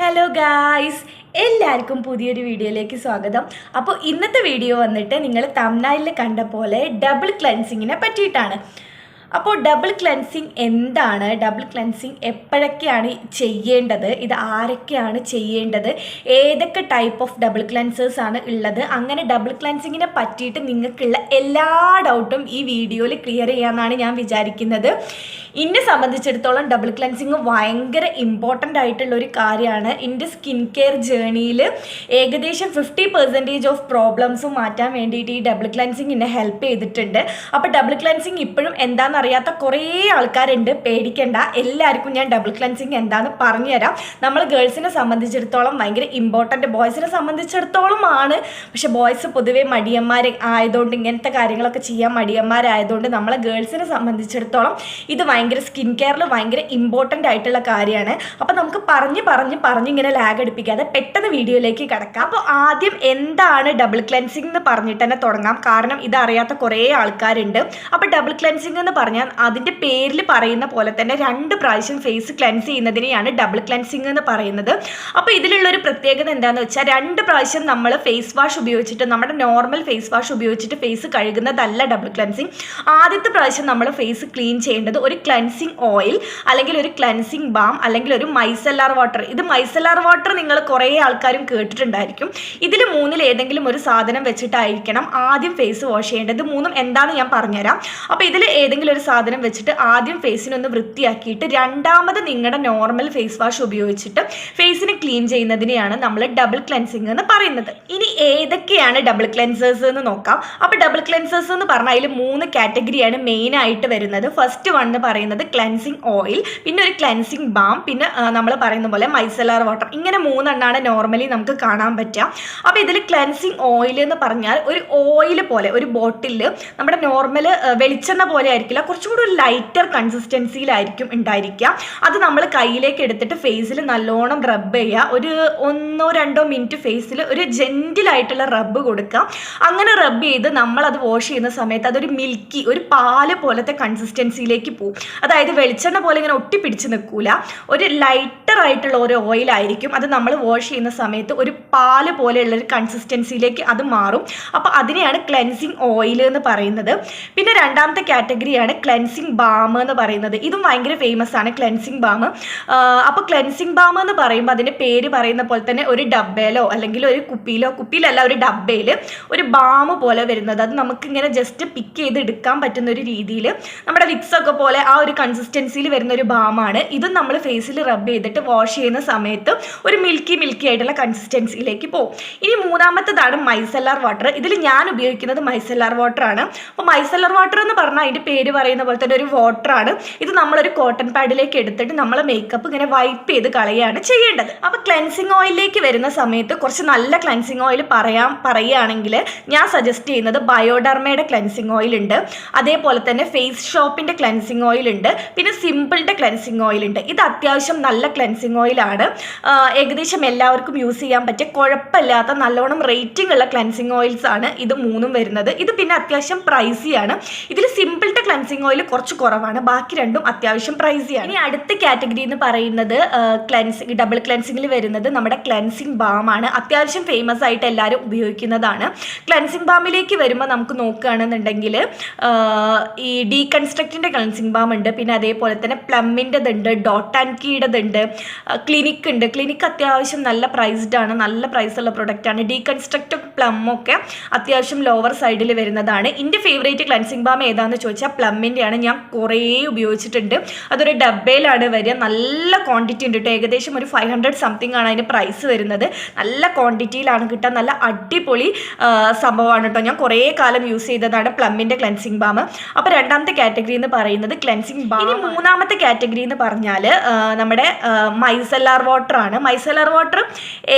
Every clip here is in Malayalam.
ഹലോ ഗായ്സ് എല്ലാവർക്കും പുതിയൊരു വീഡിയോയിലേക്ക് സ്വാഗതം. അപ്പോൾ ഇന്നത്തെ വീഡിയോ വന്നിട്ട് നിങ്ങൾ തമിഴ്നാട്ടിൽ കണ്ട പോലെ ഡബിൾ ക്ലെൻസിങ്ങിനെ പറ്റിയിട്ടാണ്. അപ്പോൾ ഡബിൾ ക്ലെൻസിങ് എന്താണ്? ഡബിൾ ക്ലെൻസിങ് എപ്പോഴൊക്കെയാണ് ചെയ്യേണ്ടത്? ഇത് ആരൊക്കെയാണ് ചെയ്യേണ്ടത്? ഏതൊക്കെ ടൈപ്പ് ഓഫ് ഡബിൾ ക്ലെൻസേഴ്സ് ആണ് ഉള്ളത്? അങ്ങനെ ഡബിൾ ക്ലെൻസിങ്ങിനെ പറ്റിയിട്ട് നിങ്ങൾക്കുള്ള എല്ലാ ഡൗട്ടും ഈ വീഡിയോയിൽ ക്ലിയർ ചെയ്യാമെന്നാണ് ഞാൻ വിചാരിക്കുന്നത്. എന്നെ സംബന്ധിച്ചിടത്തോളം ഡബിൾ ക്ലെൻസിങ് ഭയങ്കര ഇമ്പോർട്ടന്റ് ആയിട്ടുള്ള ഒരു കാര്യമാണ്. എന്റെ സ്കിൻ കെയർ ജേണിയിൽ ഏകദേശം ഫിഫ്റ്റി പെർസെന്റേജ് ഓഫ് പ്രോബ്ലംസ് മാറ്റാൻ വേണ്ടിയിട്ട് ഈ ഡബിൾ ക്ലെൻസിങ് എന്നെ ഹെൽപ്പ് ചെയ്തിട്ടുണ്ട്. അപ്പോൾ ഡബിൾ ക്ലെൻസിങ് ഇപ്പോഴും എന്താണെന്ന് അറിയാത്ത കുറേ ആൾക്കാരുണ്ട്. പേടിക്കേണ്ട. എല്ലാവർക്കും ഞാൻ ഡബിൾ ക്ലൻസിങ് എന്താണെന്ന് പറഞ്ഞുതരാം. നമ്മൾ ഗേൾസിനെ സംബന്ധിച്ചിടത്തോളം ഭയങ്കര ഇമ്പോർട്ടന്റ് ബോയ്സിനെ സംബന്ധിച്ചിടത്തോളം ആണ്. പക്ഷേ ബോയ്സ് പൊതുവേ മടിയന്മാർ ആയതുകൊണ്ട് ഇങ്ങനത്തെ കാര്യങ്ങളൊക്കെ ചെയ്യാൻ മടിയന്മാരായതുകൊണ്ട് നമ്മളെ ഗേൾസിനെ സംബന്ധിച്ചിടത്തോളം ഇത് ഭയങ്കര സ്കിൻ കെയറിൽ ഭയങ്കര ഇമ്പോർട്ടന്റ് ആയിട്ടുള്ള കാര്യമാണ്. അപ്പോൾ നമുക്ക് പറഞ്ഞ് പറഞ്ഞ് പറഞ്ഞ് ഇങ്ങനെ ലാഗ് അടിപ്പിക്കാതെ പെട്ടെന്ന് വീഡിയോയിലേക്ക് കിടക്കാം. അപ്പോൾ ആദ്യം എന്താണ് ഡബിൾ ക്ലൻസിങ് എന്ന് പറഞ്ഞിട്ട് തന്നെ തുടങ്ങാം. കാരണം ഇത് അറിയാത്ത കുറേ ആൾക്കാരുണ്ട്. അപ്പോൾ ഡബിൾ ക്ലൻസിങ് എന്ന് പറഞ്ഞാൽ അതിന്റെ പേരിൽ പറയുന്ന പോലെ തന്നെ രണ്ട് പ്രാവശ്യം ഫേസ് ക്ലെൻസ് ചെയ്യുന്നതിനെയാണ് ഡബിൾ ക്ലെൻസിങ് എന്ന് പറയുന്നത്. അപ്പോൾ ഇതിലുള്ള ഒരു പ്രത്യേകത എന്താണെന്ന് വെച്ചാൽ രണ്ട് പ്രാവശ്യം നമ്മൾ ഫേസ് വാഷ് ഉപയോഗിച്ചിട്ട് നമ്മുടെ നോർമൽ ഫേസ് വാഷ് ഉപയോഗിച്ചിട്ട് ഫേസ് കഴുകുന്നതല്ല ഡബിൾ ക്ലെൻസിങ് ആദ്യത്തെ പ്രാവശ്യം നമ്മൾ ഫേസ് ക്ലീൻ ചെയ്യേണ്ടത് ഒരു ക്ലെൻസിങ് ഓയിൽ അല്ലെങ്കിൽ ഒരു ക്ലെൻസിങ് ബാം അല്ലെങ്കിൽ ഒരു മൈസെല്ലാർ വാട്ടർ ഇത് മൈസെല്ലാർ വാട്ടർ നിങ്ങൾ കുറേ ആൾക്കാരും കേട്ടിട്ടുണ്ടായിരിക്കും. ഇതിൽ മൂന്നിൽ ഏതെങ്കിലും ഒരു സാധനം വെച്ചിട്ടായിരിക്കണം ആദ്യം ഫേസ് വാഷ് ചെയ്യേണ്ടത്. മൂന്നും എന്താണെന്ന് ഞാൻ പറഞ്ഞുതരാം. അപ്പോൾ ഇതിൽ ഏതെങ്കിലും ഒരു സാധനം വെച്ചിട്ട് ആദ്യം ഫേസിനൊന്ന് വൃത്തിയാക്കിയിട്ട് രണ്ടാമത് നിങ്ങളുടെ നോർമൽ ഫേസ് വാഷ് ഉപയോഗിച്ചിട്ട് ഫേസിനെ ക്ലീൻ ചെയ്യുന്നതിനെയാണ് നമ്മൾ ഡബിൾ ക്ലെൻസിങ് എന്ന് പറയുന്നത്. ഇനി ഏതൊക്കെയാണ് ഡബിൾ ക്ലെൻസേഴ്സ് എന്ന് നോക്കാം. അപ്പോൾ ഡബിൾ ക്ലെൻസേഴ്സ് എന്ന് പറഞ്ഞാൽ അതിൽ മൂന്ന് കാറ്റഗറിയാണ് മെയിൻ ആയിട്ട് വരുന്നത്. ഫസ്റ്റ് വൺ എന്ന് പറയുന്നത് ക്ലെൻസിങ് ഓയിൽ പിന്നെ ഒരു ക്ലെൻസിങ് ബാം പിന്നെ നമ്മൾ പറയുന്ന പോലെ മൈസലാർ വാട്ടർ ഇങ്ങനെ മൂന്നെണ്ണമാണ് നോർമലി നമുക്ക് കാണാൻ പറ്റുക അപ്പോൾ ഇതിൽ ക്ലെൻസിങ് ഓയിൽ എന്ന് പറഞ്ഞാൽ ഒരു ഓയിൽ പോലെ ഒരു ബോട്ടിൽ നമ്മുടെ നോർമൽ വെളിച്ചെണ്ണ പോലെ ആയിരിക്കില്ല. കുറച്ചും കൂടി ഒരു ലൈറ്റർ കൺസിസ്റ്റൻസിയിലായിരിക്കും ഉണ്ടായിരിക്കുക. അത് നമ്മൾ കയ്യിലേക്ക് എടുത്തിട്ട് ഫേസിൽ നല്ലോണം റബ്ബ് ചെയ്യുക. ഒരു ഒന്നോ രണ്ടോ മിനിറ്റ് ഫേസിൽ ഒരു ജെന്റിലായിട്ടുള്ള റബ്ബ് കൊടുക്കുക. അങ്ങനെ റബ്ബ് ചെയ്ത് നമ്മളത് വാഷ് ചെയ്യുന്ന സമയത്ത് അതൊരു മിൽക്കി ഒരു പാൽ പോലത്തെ കൺസിസ്റ്റൻസിയിലേക്ക് പോകും. അതായത് വെളിച്ചെണ്ണ പോലെ ഇങ്ങനെ ഒട്ടിപ്പിടിച്ച് നിൽക്കില്ല ഒരു ലൈറ്റർ ആയിട്ടുള്ള ഒരു ഓയിൽ ആയിരിക്കും അത് നമ്മൾ വാഷ് ചെയ്യുന്ന സമയത്ത് ഒരു പാൽ പോലെയുള്ള ഒരു കൺസിസ്റ്റൻസിയിലേക്ക് അത് മാറും. അപ്പോൾ അതിനെയാണ് ക്ലെൻസിങ് ഓയിൽ എന്ന് പറയുന്നത്. പിന്നെ രണ്ടാമത്തെ കാറ്റഗറിയാണ് ക്ലെൻസിങ് ബാം എന്ന് പറയുന്നത്. ഇതും ഭയങ്കര ഫേമസ് ആണ് ക്ലെൻസിങ് ബാം അപ്പോൾ ക്ലെൻസിങ് ബാം എന്ന് പറയുമ്പോൾ അതിന്റെ പേര് പറയുന്ന പോലെ തന്നെ ഒരു ഡബ്ബയിലോ അല്ലെങ്കിൽ ഒരു കുപ്പിയിലോ കുപ്പിയിലല്ല ഒരു ഡബ്ബയിൽ ഒരു ബാം പോലെ വരുന്നത്. അത് നമുക്കിങ്ങനെ ജസ്റ്റ് പിക്ക് ചെയ്ത് എടുക്കാൻ പറ്റുന്ന ഒരു രീതിയിൽ നമ്മുടെ വിക്സൊക്കെ പോലെ ആ ഒരു കൺസിസ്റ്റൻസിയിൽ വരുന്ന ഒരു ബാമാണ് ഇതും നമ്മൾ ഫേസിൽ റബ്ബ് ചെയ്തിട്ട് വാഷ് ചെയ്യുന്ന സമയത്ത് ഒരു മിൽക്കി മിൽക്കി ആയിട്ടുള്ള കൺസിസ്റ്റൻസിയിലേക്ക് പോകും. ഇനി മൂന്നാമത്തതാണ് മൈസെല്ലാർ വാട്ടർ ഇതിൽ ഞാൻ ഉപയോഗിക്കുന്നത് മൈസെല്ലാർ വാട്ടർ ആണ്. അപ്പോൾ മൈസെല്ലാർ വാട്ടർ എന്ന് പറഞ്ഞാൽ അതിന്റെ പേര് പറയുന്ന പോലെ തന്നെ ഒരു വാട്ടർ ആണ്. ഇത് നമ്മളൊരു കോട്ടൺ പാഡിലേക്ക് എടുത്തിട്ട് നമ്മളെ മേക്കപ്പ് ഇങ്ങനെ വൈപ്പ് ചെയ്ത് കളയുകയാണ് ചെയ്യേണ്ടത്. അപ്പോൾ ക്ലെൻസിങ് ഓയിലിലേക്ക് വരുന്ന സമയത്ത് കുറച്ച് നല്ല ക്ലെൻസിങ് ഓയിൽ പറയാം പറയുകയാണെങ്കിൽ ഞാൻ സജസ്റ്റ് ചെയ്യുന്നത് ബയോഡർമയുടെ ക്ലെൻസിങ് ഓയിൽ ഉണ്ട്. അതേപോലെ തന്നെ ഫേസ് ഷോപ്പിന്റെ ക്ലെൻസിങ് ഓയിൽ ഉണ്ട്. പിന്നെ സിമ്പിളിന്റെ ക്ലെൻസിങ് ഓയിൽ ഉണ്ട്. ഇത് അത്യാവശ്യം നല്ല ക്ലെൻസിങ് ഓയിലാണ് ഏകദേശം എല്ലാവർക്കും യൂസ് ചെയ്യാൻ പറ്റിയ കുഴപ്പമില്ലാത്ത നല്ലോണം റേറ്റിംഗ് ഉള്ള ക്ലെൻസിങ് ഓയിൽസ് ആണ് ഇത് മൂന്നും വരുന്നത്. ഇത് പിന്നെ അത്യാവശ്യം പ്രൈസിയാണ് ഇതിൽ സിമ്പിളിന്റെ ക്ലെൻസിങ് ഓയിൽ കുറച്ച് കുറവാണ്. ബാക്കി രണ്ടും അത്യാവശ്യം പ്രൈസിയാണ് ഇനി അടുത്ത കാറ്റഗറി എന്ന് പറയുന്നത് ക്ലെൻസിങ് ഡബിൾ ക്ലെൻസിങ്ങിൽ വരുന്നത് നമ്മുടെ ക്ലെൻസിങ് ബാം ആണ്. അത്യാവശ്യം ഫേമസ് ആയിട്ട് എല്ലാവരും ഉപയോഗിക്കുന്നതാണ്. ക്ലെൻസിങ് ബാമിലേക്ക് വരുമ്പോൾ നമുക്ക് നോക്കുകയാണെന്നുണ്ടെങ്കിൽ ഈ ഡീകൺസ്ട്രക്റ്റിന്റെ ക്ലെൻസിങ് ബാം ഉണ്ട്. പിന്നെ അതേപോലെ തന്നെ പ്ലമ്മിന്റെതുണ്ട് ഡോട്ട് ആൻഡ് കീയുടേത് ഉണ്ട് ക്ലിനിക് ഉണ്ട്. ക്ലിനിക്ക് അത്യാവശ്യം നല്ല പ്രൈസ്ഡാണ് ആണ്. നല്ല പ്രൈസുള്ള പ്രൊഡക്റ്റാണ് ആണ്. ഡീകൺസ്ട്രക്റ്റ് പ്ലം ഒക്കെ അത്യാവശ്യം ലോവർ സൈഡിൽ വരുന്നതാണ്. എന്റെ ഫേവറേറ്റ് ക്ലൻസിങ് ബാം ഏതാണെന്ന് ചോദിച്ചാൽ പ്ലമ്മിന്റെയാണ് ഞാൻ കുറേ ഉപയോഗിച്ചിട്ടുണ്ട്. അതൊരു ഡബ്ബയിലാണ് വരിക. നല്ല ക്വാണ്ടിറ്റി ഉണ്ട് കേട്ടോ ഏകദേശം ഒരു ഫൈവ് ഹൺഡ്രഡ് സംതിങ് ആണ് അതിന്റെ പ്രൈസ് വരുന്നത്. നല്ല ക്വാണ്ടിറ്റിയിലാണ് കിട്ടുക. നല്ല അടിപൊളി സംഭവമാണ് കേട്ടോ ഞാൻ കുറേ കാലം യൂസ് ചെയ്തതാണ് പ്ലമ്മിന്റെ ക്ലൻസിങ് ബാം അപ്പോൾ രണ്ടാമത്തെ കാറ്റഗറി എന്ന് പറയുന്നത് ക്ലൻസിങ് ബാം ഇനി മൂന്നാമത്തെ കാറ്റഗറി എന്ന് പറഞ്ഞാൽ നമ്മുടെ മൈസെല്ലാർ വാട്ടർ ആണ് മൈസെല്ലാർ വാട്ടർ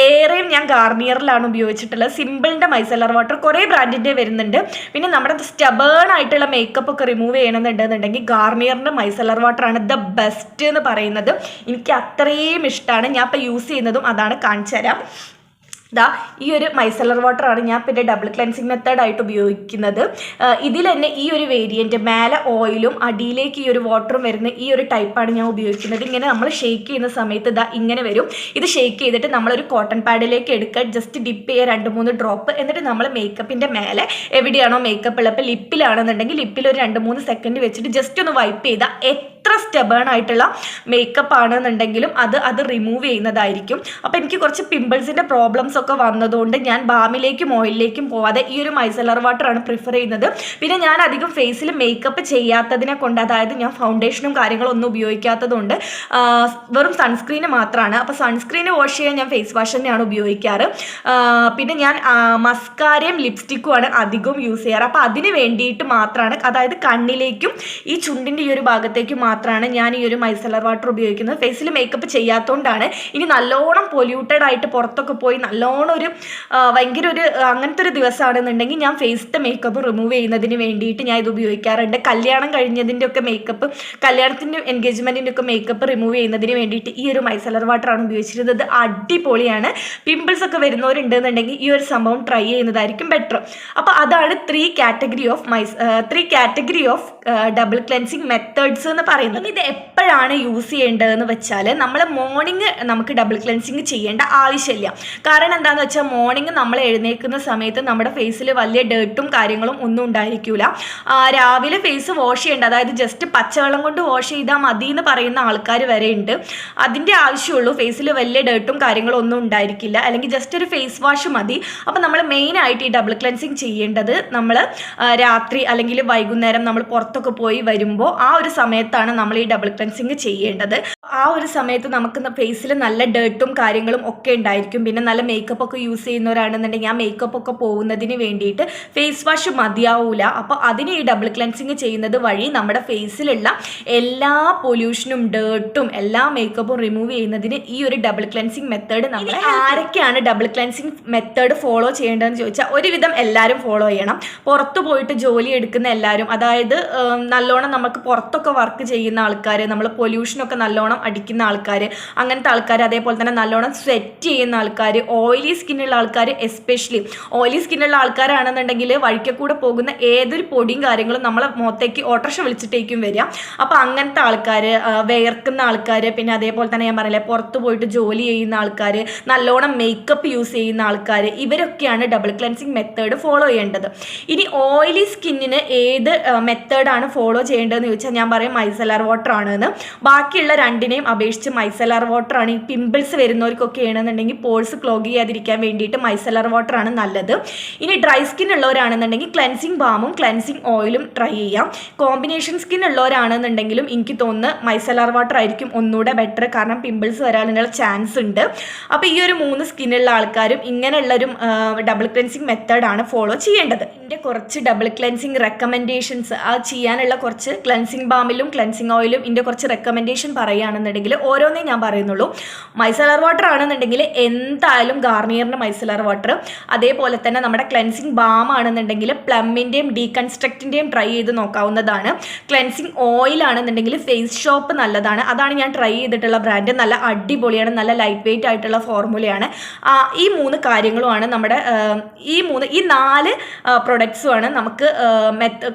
ഏറെയും ഞാൻ ഗാർണിയറിലാണ് ഉപയോഗിച്ചിട്ടുള്ളത്. സിമ്പിളിന്റെ മൈസെല്ലാർ വാട്ടർ കുറേ ബ്രാൻഡിന്റെ വരുന്നുണ്ട്. പിന്നെ നമ്മുടെ സ്റ്റബേൺ ആയിട്ടുള്ള മേക്കപ്പ് ഒക്കെ റിമൂവ് ചെയ്യണമെന്നുണ്ടെന്നുണ്ടെങ്കിൽ ഗാർണിയറിന്റെ വാട്ടർ ആണ് ദ ബെസ്റ്റ് എന്ന് പറയുന്നത്. എനിക്ക് അത്രയും ഇഷ്ടമാണ്. ഞാൻ ഇപ്പോൾ യൂസ് ചെയ്യുന്നതും അതാണ് കാണിച്ചു തരാം ദാ ഈ ഒരു മൈസലർ വാട്ടറാണ് ഞാൻ പിന്നെ ഡബിൾ ക്ലെൻസിങ് മെത്തേഡായിട്ട് ഉപയോഗിക്കുന്നത്. ഇതിൽ തന്നെ ഈ ഒരു വേരിയന്റ് മേലെ ഓയിലും അടിയിലേക്ക് ഈ ഒരു വാട്ടറും വരുന്ന ഈ ഒരു ടൈപ്പാണ് ഞാൻ ഉപയോഗിക്കുന്നത്. ഇങ്ങനെ നമ്മൾ ഷേക്ക് ചെയ്യുന്ന സമയത്ത് ഇതാ ഇങ്ങനെ വരും. ഇത് ഷേക്ക് ചെയ്തിട്ട് നമ്മളൊരു കോട്ടൺ പാഡിലേക്ക് എടുക്കുക. ജസ്റ്റ് ഡിപ്പ് ചെയ്യുക രണ്ട് മൂന്ന് ഡ്രോപ്പ് എന്നിട്ട് നമ്മൾ മേക്കപ്പിന്റെ മേലെ എവിടെയാണോ മേക്കപ്പ് ഉള്ളത്. ലിപ്പിലാണെന്നുണ്ടെങ്കിൽ ലിപ്പിൽ ഒരു രണ്ട് മൂന്ന് സെക്കൻഡ് വെച്ചിട്ട് ജസ്റ്റ് ഒന്ന് വൈപ്പ് ചെയ്താൽ എത്ര സ്റ്റെബേൺ ആയിട്ടുള്ള മേക്കപ്പ് ആണെന്നുണ്ടെങ്കിലും അത് അത് റിമൂവ് ചെയ്യുന്നതായിരിക്കും. അപ്പോൾ എനിക്ക് കുറച്ച് പിമ്പിൾസിന്റെ പ്രോബ്ലംസ് ഒക്കെ വന്നതുകൊണ്ട് ഞാൻ ബാമിലേക്കും ഓയിലിലേക്കും പോവാതെ ഈ ഒരു മൈസലർ വാട്ടറാണ് പ്രിഫർ ചെയ്യുന്നത്. പിന്നെ ഞാൻ അധികം ഫേസിൽ മേക്കപ്പ് ചെയ്യാത്തതിനെ കൊണ്ട് അതായത് ഞാൻ ഫൗണ്ടേഷനും കാര്യങ്ങളും ഒന്നും ഉപയോഗിക്കാത്തതുകൊണ്ട് വെറും സൺസ്ക്രീന് മാത്രമാണ് അപ്പോൾ സൺസ്ക്രീന് വാഷ് ചെയ്യാൻ ഞാൻ ഫേസ് വാഷ് തന്നെയാണ് ഉപയോഗിക്കാറ്. പിന്നെ ഞാൻ മസ്കാരയും ലിപ്സ്റ്റിക്കുമാണ് അധികം യൂസ് ചെയ്യാറ്. അപ്പോൾ അതിന് വേണ്ടിയിട്ട് മാത്രമാണ് അതായത് കണ്ണിലേക്കും ഈ ചുണ്ടിന്റെ ഈ ഒരു ഭാഗത്തേക്കും മാത്രമാണ് ഞാൻ ഈ ഒരു മൈസലർ വാട്ടർ ഉപയോഗിക്കുന്നത്. ഫേസിൽ മേക്കപ്പ് ചെയ്യാത്തതുകൊണ്ടാണ് ഇനി നല്ലോണം പൊല്യൂട്ടഡ് ആയിട്ട് പുറത്തൊക്കെ പോയി നല്ലോണം ഒരു ഭയങ്കര ഒരു അങ്ങനത്തെ ഒരു ദിവസമാണെന്നുണ്ടെങ്കിൽ ഞാൻ ഫേസിലത്തെ മേക്കപ്പ് റിമൂവ് ചെയ്യുന്നതിന് വേണ്ടിയിട്ട് ഞാൻ ഇത് ഉപയോഗിക്കാറുണ്ട്. കല്യാണം കഴിഞ്ഞതിന്റെ ഒക്കെ മേക്കപ്പ് കല്യാണത്തിന്റെ എൻഗേജ്മെന്റിന്റെ ഒക്കെ മേക്കപ്പ് റിമൂവ് ചെയ്യുന്നതിന് വേണ്ടിയിട്ട് ഈ ഒരു മൈസലർ വാട്ടറാണ് ഉപയോഗിച്ചിരുന്നത്. അടിപൊളിയാണ്. പിമ്പിൾസ് ഒക്കെ വരുന്നവരുണ്ടെന്നുണ്ടെങ്കിൽ ഈ ഒരു സംഭവം ട്രൈ ചെയ്യുന്നതായിരിക്കും ബെറ്റർ അപ്പോൾ അതാണ് three category of mice three category of double cleansing methods എന്ന് പറയുന്നത്. ഇത് എപ്പോഴാണ് യൂസ് ചെയ്യേണ്ടതെന്ന് വെച്ചാൽ നമ്മൾ മോർണിംഗ് നമുക്ക് ഡബിൾ ക്ലെൻസിങ് ചെയ്യേണ്ട ആവശ്യമില്ല. കാരണം എന്താണെന്ന് വെച്ചാൽ മോർണിംഗ് നമ്മൾ എഴുന്നേൽക്കുന്ന സമയത്ത് നമ്മുടെ ഫേസിൽ വലിയ ഡേർട്ടും കാര്യങ്ങളും ഒന്നും ഉണ്ടായിരിക്കില്ല രാവിലെ ഫേസ് വാഷ് ചെയ്യേണ്ട അതായത് ജസ്റ്റ് പച്ചവെള്ളം കൊണ്ട് വാഷ് ചെയ്താൽ മതി എന്ന് പറയുന്ന ആൾക്കാർ വരെ ഉണ്ട്. അതിന്റെ ആവശ്യമുള്ളൂ ഫേസിൽ വലിയ ഡേർട്ടും കാര്യങ്ങളും ഒന്നും ഉണ്ടായിരിക്കില്ല. അല്ലെങ്കിൽ ജസ്റ്റ് ഒരു ഫേസ് വാഷ് മതി. അപ്പോൾ നമ്മൾ മെയിനായിട്ട് ഈ ഡബിൾ ക്ലെൻസിങ് ചെയ്യേണ്ടത് നമ്മൾ രാത്രി അല്ലെങ്കിൽ വൈകുന്നേരം നമ്മൾ പുറത്തൊക്കെ പോയി വരുമ്പോൾ ആ ഒരു സമയത്താണ് നമ്മൾ ഈ ഡബിൾ ക്ലൻസിങ് ചെയ്യേണ്ടത്. ആ ഒരു സമയത്ത് നമുക്ക് ഫേസിൽ നല്ല ഡേർട്ടും കാര്യങ്ങളും ഒക്കെ ഉണ്ടായിരിക്കും. പിന്നെ നല്ല മേക്കപ്പ് ഒക്കെ യൂസ് ചെയ്യുന്നവരാണെന്നുണ്ടെങ്കിൽ ആ മേക്കപ്പ് ഒക്കെ പോകുന്നതിന് വേണ്ടിയിട്ട് ഫേസ് വാഷ് മതിയാവൂല. അപ്പോൾ അതിന് ഈ ഡബിൾ ക്ലൻസിങ് ചെയ്യുന്നത് വഴി നമ്മുടെ ഫേസിലുള്ള എല്ലാ പൊല്യൂഷനും ഡേർട്ടും എല്ലാ മേക്കപ്പും റിമൂവ് ചെയ്യുന്നതിന് ഈ ഒരു ഡബിൾ ക്ലൻസിങ് മെത്തേഡ് നമ്മൾ ആരൊക്കെയാണ് ഡബിൾ ക്ലൻസിങ് മെത്തേഡ് ഫോളോ ചെയ്യേണ്ടതെന്ന് ചോദിച്ചാൽ ഒരുവിധം എല്ലാവരും ഫോളോ ചെയ്യണം. പുറത്ത് പോയിട്ട് ജോലി എടുക്കുന്ന എല്ലാവരും അതായത് നല്ലോണം നമുക്ക് പുറത്തൊക്കെ വർക്ക് ചെയ്യുന്ന ആൾക്കാർ നമ്മൾ പൊല്യൂഷനൊക്കെ നല്ലോണം അടിക്കുന്ന ആൾക്കാർ അങ്ങനത്തെ ആൾക്കാർ അതേപോലെ തന്നെ നല്ലോണം സ്വെറ്റ് ചെയ്യുന്ന ആൾക്കാർ ഓയിലി സ്കിന്നുള്ള ആൾക്കാർ എസ്പെഷ്യലി ഓയിലി സ്കിന്നുള്ള ആൾക്കാരാണെന്നുണ്ടെങ്കിൽ വഴിക്ക കൂടെ പോകുന്ന ഏതൊരു പൊടിയും കാര്യങ്ങളും നമ്മളെ മുഖത്തേക്ക് ഓട്ടർഷ വിളിച്ചിട്ടേക്കും വരിക. അപ്പോൾ അങ്ങനത്തെ ആൾക്കാർ വേർക്കുന്ന ആൾക്കാർ പിന്നെ അതേപോലെ തന്നെ ഞാൻ പറഞ്ഞില്ലേ പുറത്ത് പോയിട്ട് ജോലി ചെയ്യുന്ന ആൾക്കാർ നല്ലോണം മേക്കപ്പ് യൂസ് ചെയ്യുന്ന ആൾക്കാർ ഇവരൊക്കെയാണ് ഡബിൾ ക്ലൻസിങ് മെത്തേഡ് ഫോളോ ചെയ്യേണ്ടത്. ഇനി ഓയിലി സ്കിന്നിന് ഏത് മെത്തേഡാണ് ഫോളോ ചെയ്യേണ്ടതെന്ന് ചോദിച്ചാൽ ഞാൻ പറയും മൈസലാർ വാട്ടർ ആണ് എന്ന് ബാക്കിയുള്ള രണ്ടിനെയും അപേക്ഷിച്ച് മൈസലാർ വാട്ടർ ആണ്. ഈ പിമ്പിൾസ് വരുന്നവർക്കൊക്കെ ആണെന്നുണ്ടെങ്കിൽ പോഴ്സ് ക്ലോഗ് ചെയ്യാതിരിക്കാൻ വേണ്ടിയിട്ട് മൈസലാർ വാട്ടർ ആണ് നല്ലത്. ഇനി ഡ്രൈ സ്കിൻ ഉള്ളവരാണെന്നുണ്ടെങ്കിൽ ക്ലെൻസിങ് ബാമും ക്ലെൻസിങ് ഓയിലും ട്രൈ ചെയ്യാം. കോമ്പിനേഷൻ സ്കിൻ ഉള്ളവരാണെന്നുണ്ടെങ്കിലും എനിക്ക് തോന്നുന്നു മൈസലാർ വാട്ടർ ആയിരിക്കും ഒന്നുകൂടെ ബെറ്റർ കാരണം പിമ്പിൾസ് വരാനുള്ള ചാൻസ് ഉണ്ട്. അപ്പോൾ ഈ ഒരു മൂന്ന് സ്കിന്നുള്ള ആൾക്കാരും ഇങ്ങനെയുള്ളൊരു ഡബിൾ ക്ലെൻസിങ് മെത്തേഡാണ് ഫോളോ ചെയ്യേണ്ടത്. എന്റെ കുറച്ച് ഡബിൾ ക്ലെൻസിങ് റെക്കമെൻഡേഷൻസ് ആ ചെയ്യാനുള്ള കുറച്ച് ക്ലെൻസിങ് ബാമിലും ക്ലെൻസിങ് ഓയിലും ഇതിന്റെ കുറച്ച് റെക്കമെൻഡേഷൻ പറയുകയാണെന്നുണ്ടെങ്കിൽ ഓരോന്നേ ഞാൻ പറയുന്നുള്ളൂ. മൈസലർ വാട്ടർ ആണെന്നുണ്ടെങ്കിൽ എന്തായാലും ഗാർണിയറിന്റെ മൈസലർ വാട്ടർ അതേപോലെ തന്നെ നമ്മുടെ ക്ലെൻസിങ് ബാം ആണെന്നുണ്ടെങ്കിൽ പ്ലമ്മിന്റെയും ഡീകൺസ്ട്രക്റ്റിന്റെയും ട്രൈ ചെയ്ത് നോക്കാവുന്നതാണ്. ക്ലെൻസിങ് ഓയിൽ ആണെന്നുണ്ടെങ്കിൽ ഫേസ് ഷോപ്പ് നല്ലതാണ്. അതാണ് ഞാൻ ട്രൈ ചെയ്തിട്ടുള്ള ബ്രാൻഡ് നല്ല അടിപൊളിയാണ് നല്ല ലൈറ്റ് വെയിറ്റ് ആയിട്ടുള്ള ഫോർമുലയാണ് ഈ മൂന്ന് കാര്യങ്ങളുമാണ് നമ്മുടെ ഈ മൂന്ന് ഈ നാല് പ്രൊഡക്ട്സുമാണ് നമുക്ക്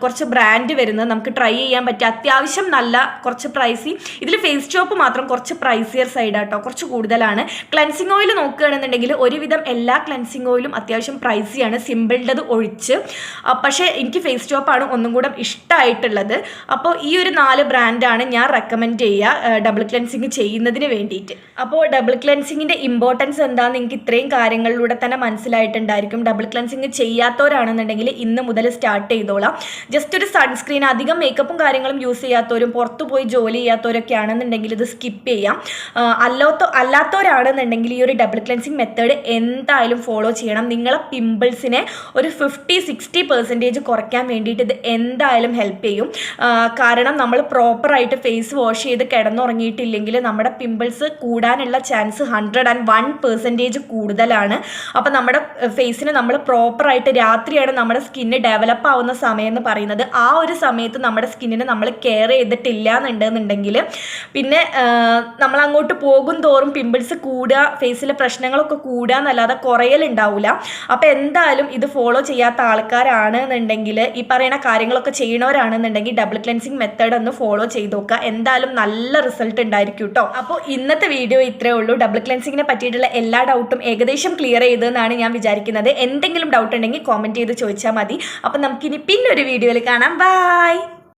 കുറച്ച് ബ്രാൻഡ് വരുന്നത് നമുക്ക് ട്രൈ ചെയ്യാൻ പറ്റിയ അത്യാവശ്യം നല്ല കുറച്ച് പ്രൈസി ഇതിൽ ഫേസ് ഷോപ്പ് മാത്രം കുറച്ച് പ്രൈസിയർ സൈഡ് ആട്ടോ. കുറച്ച് കൂടുതലാണ്. ക്ലൻസിങ് ഓയിൽ നോക്കുകയാണെന്നുണ്ടെങ്കിൽ ഒരുവിധം എല്ലാ ക്ലൻസിങ് ഓയിലും അത്യാവശ്യം പ്രൈസിയാണ് സിമ്പിളിന്റെത് ഒഴിച്ച്. പക്ഷേ എനിക്ക് ഫേസ് ഷോപ്പാണ് ഒന്നും കൂടെ ഇഷ്ടമായിട്ടുള്ളത് അപ്പോൾ ഈ ഒരു നാല് ബ്രാൻഡാണ് ഞാൻ റെക്കമെൻഡ് ചെയ്യുക ഡബിൾ ക്ലൻസിങ് ചെയ്യുന്നതിന് വേണ്ടിയിട്ട്. അപ്പോൾ ഡബിൾ ക്ലൻസിങ്ങിന്റെ ഇമ്പോർട്ടൻസ് എന്താണെന്ന് എനിക്ക് ഇത്രയും കാര്യങ്ങളിലൂടെ തന്നെ മനസ്സിലായിട്ടുണ്ടായിരിക്കും. ഡബിൾ ക്ലൻസിങ് ചെയ്യാത്തവരാണെന്നുണ്ടെങ്കിൽ ഇന്ന് മുതൽ സ്റ്റാർട്ട് ചെയ്തോളാം. ജസ്റ്റ് ഒരു സൺസ്ക്രീൻ അധികം മേക്കപ്പും കാര്യങ്ങളും യൂസ് ചെയ്യാത്തവരും പുറത്ത് പോയി ജോലി ചെയ്യാത്തവരൊക്കെ ആണെന്നുണ്ടെങ്കിൽ ഇത് സ്കിപ്പ് ചെയ്യാം. അല്ലാത്ത അല്ലാത്തവരാണെന്നുണ്ടെങ്കിൽ ഈ ഒരു ഡബിൾ ക്ലെൻസിങ് മെത്തേഡ് എന്തായാലും ഫോളോ ചെയ്യണം. നിങ്ങളെ പിമ്പിൾസിനെ ഒരു ഫിഫ്റ്റി സിക്സ്റ്റി പെർസെന്റേജ് കുറയ്ക്കാൻ വേണ്ടിയിട്ട് ഇത് എന്തായാലും ഹെൽപ്പ് ചെയ്യും. കാരണം നമ്മൾ പ്രോപ്പറായിട്ട് ഫേസ് വാഷ് ചെയ്ത് കിടന്നുറങ്ങിയിട്ടില്ലെങ്കിൽ നമ്മുടെ പിമ്പിൾസ് കൂടാനുള്ള chance hundred and one percentage കൂടുതലാണ്. അപ്പോൾ നമ്മുടെ ഫേസിന് നമ്മൾ പ്രോപ്പറായിട്ട് രാത്രിയാണ് നമ്മുടെ സ്കിന്ന് ഡെവലപ്പ് ആവുന്ന സമയം എന്ന് പറയുന്നത്. ആ ഒരു സമയത്ത് നമ്മുടെ സ്കിന്നിനെ നമ്മൾ കെയർ ചെയ്തിട്ടില്ല ഇല്ല എന്നുണ്ടെന്നുണ്ടെങ്കിൽ പിന്നെ നമ്മൾ അങ്ങോട്ട് പോകും തോറും പിമ്പിൾസ് കൂടുക ഫേസിലെ പ്രശ്നങ്ങളൊക്കെ കൂടുക എന്നല്ലാതെ കുറയലുണ്ടാവില്ല അപ്പോൾ എന്തായാലും ഇത് ഫോളോ ചെയ്യാത്ത ആൾക്കാരാണ് എന്നുണ്ടെങ്കിൽ ഈ പറയുന്ന കാര്യങ്ങളൊക്കെ ചെയ്യണവരാണെന്നുണ്ടെങ്കിൽ ഡബിൾ ക്ലെൻസിങ് മെത്തേഡ് ഒന്ന് ഫോളോ ചെയ്ത് നോക്കുക എന്തായാലും നല്ല റിസൾട്ട് ഉണ്ടായിരിക്കും കേട്ടോ അപ്പോൾ ഇന്നത്തെ വീഡിയോ ഇത്രേ ഉള്ളൂ. ഡബിൾ ക്ലെൻസിങ്ങിനെ പറ്റിയിട്ടുള്ള എല്ലാ ഡൗട്ടും ഏകദേശം ക്ലിയർ ചെയ്തെന്നാണ് ഞാൻ വിചാരിക്കുന്നത്. എന്തെങ്കിലും ഡൗട്ട് ഉണ്ടെങ്കിൽ കോമെന്റ് ചെയ്ത് ചോദിച്ചാൽ മതി. അപ്പം നമുക്കിനി പിന്നൊരു വീഡിയോയിൽ കാണാം. ബൈ